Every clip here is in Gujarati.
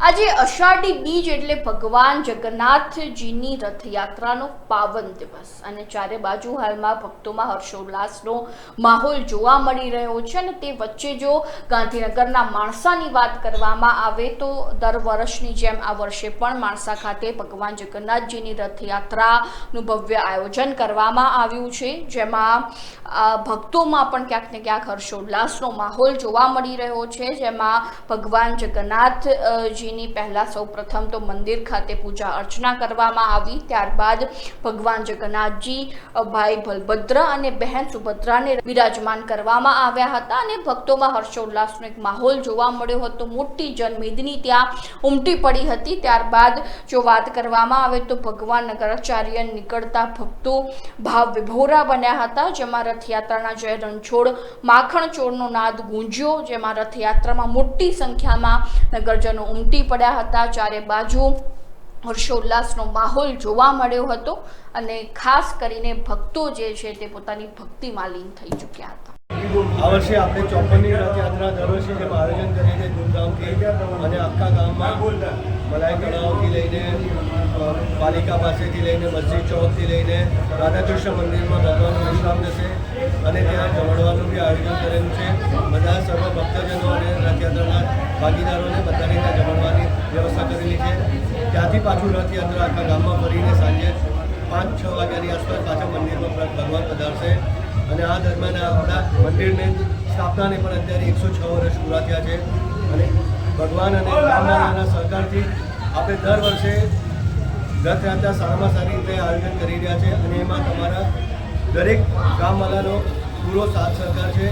આજે અષાઢી બીજ એટલે ભગવાન જગન્નાથજીની રથયાત્રાનો પાવન દિવસ. અને ચારે બાજુ હાલમાં ભક્તોમાં હર્ષોલ્લાસનો માહોલ જોવા મળી રહ્યો છે અને તે વચ્ચે જો ગાંધીનગરના માણસાની વાત કરવામાં આવે તો દર વર્ષની જેમ આ વર્ષે પણ માણસા ખાતે ભગવાન જગન્નાથજીની રથયાત્રાનું ભવ્ય આયોજન કરવામાં આવ્યું છે. જેમાં ભક્તોમાં પણ ક્યાંક ને ક્યાંક હર્ષોલ્લાસનો માહોલ જોવા મળી રહ્યો છે. જેમાં ભગવાન જગન્નાથ અ, પહેલાં સૌપ્રથમ તો મંદિર ખાતે પૂજા અર્ચના કરવામાં આવી. ત્યારબાદ ભગવાન જગન્નાથજી ભાઈ બલભદ્ર અને બહેન સુભદ્રાને વિરાજમાન કરવામાં આવ્યા હતા અને ભક્તોમાં હર્ષોલ્લાસનો એક માહોલ જોવા મળ્યો હતો. મોટી જનમેદની ત્યાં ઉમટી પડી હતી. ત્યારબાદ જો વાત કરવામાં આવે તો ભગવાન નગરાચાર્ય નીકળતા ભક્તો ભાવ વિભોરા બન્યા હતા જેમાં રથયાત્રાના જય રણછોડ માખણ ચોરનો નાદ ગુંજ્યો જેમાં રથયાત્રામાં મોટી સંખ્યામાં નગરજનો ઉમટી પડ્યા હતા. ચારે બાજુ હર્ષોલ્લાસનો માહોલ જોવા મળ્યો હતો અને ખાસ કરીને ભક્તો જે છે તે પોતાની ભક્તિમાં લીન થઈ ચૂક્યા હતા. આ વર્ષે આપણે ચોપનની રથયાત્રા દર વર્ષે જેમ આયોજન છીએ ધૂમધામથી અને આખા ગામમાં મલાઈ તળાવથી લઈને પાલિકા પાસેથી લઈને, મસ્જિદ ચોકથી લઈને, રાધાકૃષ્ણ મંદિરમાં ભગવાનનો વિશ્રામ જશે અને ત્યાં જમણવાનું બી આયોજન કરેલું છે. બધા સર્વ ભક્તજનો અને રથયાત્રાના ભાગીદારોને બધાને ત્યાં જમણવાની વ્યવસ્થા કરેલી છે. ત્યાંથી પાછું રથયાત્રા આખા ગામમાં ફરીને સાંજે પાંચ છ વાગ્યાની આસપાસ પાછા મંદિરમાં પ્રત ભગવાન પધારશે. અને આ દરમિયાન આપણા મંદિરને સ્થાપનાને પણ અત્યારે એકસો છ વર્ષ પૂરા થયા છે. અને ભગવાન અને રામના સહકારથી આપણે દર વર્ષે રથયાત્રા સારામાં સારી રીતે આયોજન કરી રહ્યા છે. અને એમાં તમારા દરેક ગામવાલાનો પૂરો સાથ સહકાર છે.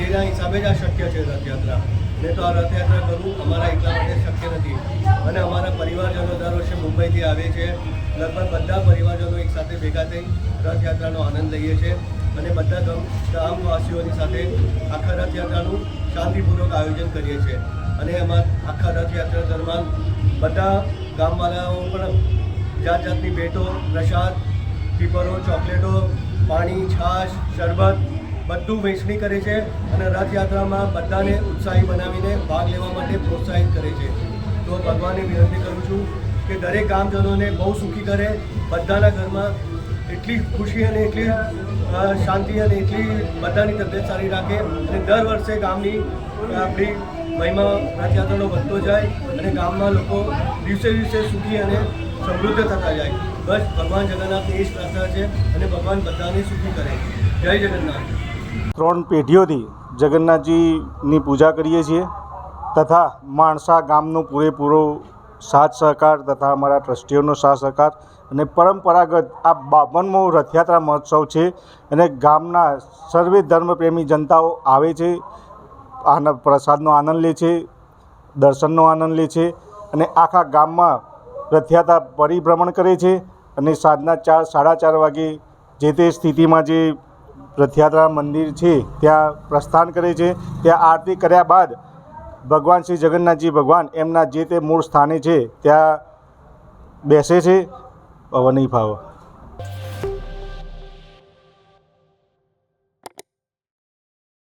જેના હિસાબે જ આ શક્ય છે રથયાત્રા. નહીં તો આ રથયાત્રા કરવું અમારા એકલા માટે શક્ય નથી. અને અમારા પરિવારજનો દર વર્ષે મુંબઈથી આવે છે. લગભગ બધા પરિવારજનો એકસાથે ભેગા થઈ રથયાત્રાનો આનંદ લઈએ છીએ અને બધા ગામવાસીઓની સાથે આખા રથયાત્રાનું શાંતિપૂર્વક આયોજન કરીએ છીએ. અને એમાં આખા રથયાત્રા દરમિયાન બધા ગામવાળાઓ પણ જાત જાતની ભેટો, પ્રસાદ પીપરો ચોકલેટો, પાણી, છાશ, શરબત બધું વહેંચણી કરે છે અને રથયાત્રામાં બધાને ઉત્સાહી બનાવીને ભાગ લેવા માટે પ્રોત્સાહિત કરે છે. તો ભગવાનને વિનંતી કરું છું કે દરેક ગામજનોને બહુ સુખી કરે, બધાના ઘરમાં એટલી ખુશી અને એટલી શાંતિ અને એટલી બધાની તબિયત સારી રાખે અને દર વર્ષે ગામની આપણી મહિમા રથયાત્રાનો વધતો જાય અને ગામમાં લોકો દિવસે દિવસે સુખી અને સમૃદ્ધ થતા જાય. બસ ભગવાન જગન્નાથની એ જ પ્રાર્થના છે અને ભગવાન બધાને સુખી કરે. જય જગન્નાથ. ત્રણ પેઢીઓથી જગન્નાથજીની પૂજા કરીએ છીએ તથા માણસા ગામનો પૂરેપૂરો સાથ સહકાર તથા અમારા ટ્રસ્ટીઓનો સાથ સહકાર અને પરંપરાગત આ બાવનમો રથયાત્રા મહોત્સવ છે અને ગામના સર્વે ધર્મપ્રેમી જનતાઓ આવે છે, આનંદ, પ્રસાદનો આનંદ લે છે, દર્શનનો આનંદ લે છે અને આખા ગામમાં રથયાત્રા પરિભ્રમણ કરે છે અને સાંજના ચાર, સાડા ચાર વાગે જે તે સ્થિતિમાં જે રથયાત્રા મંદિર છે, ત્યાં પ્રસ્થાન કરે છે. ત્યાં આરતી કર્યા બાદ ભગવાન શ્રી જગન્નાથજી ભગવાન એમના જે તે મૂળ સ્થાને છે, ત્યાં બેસે છે. નહીં ફાવે.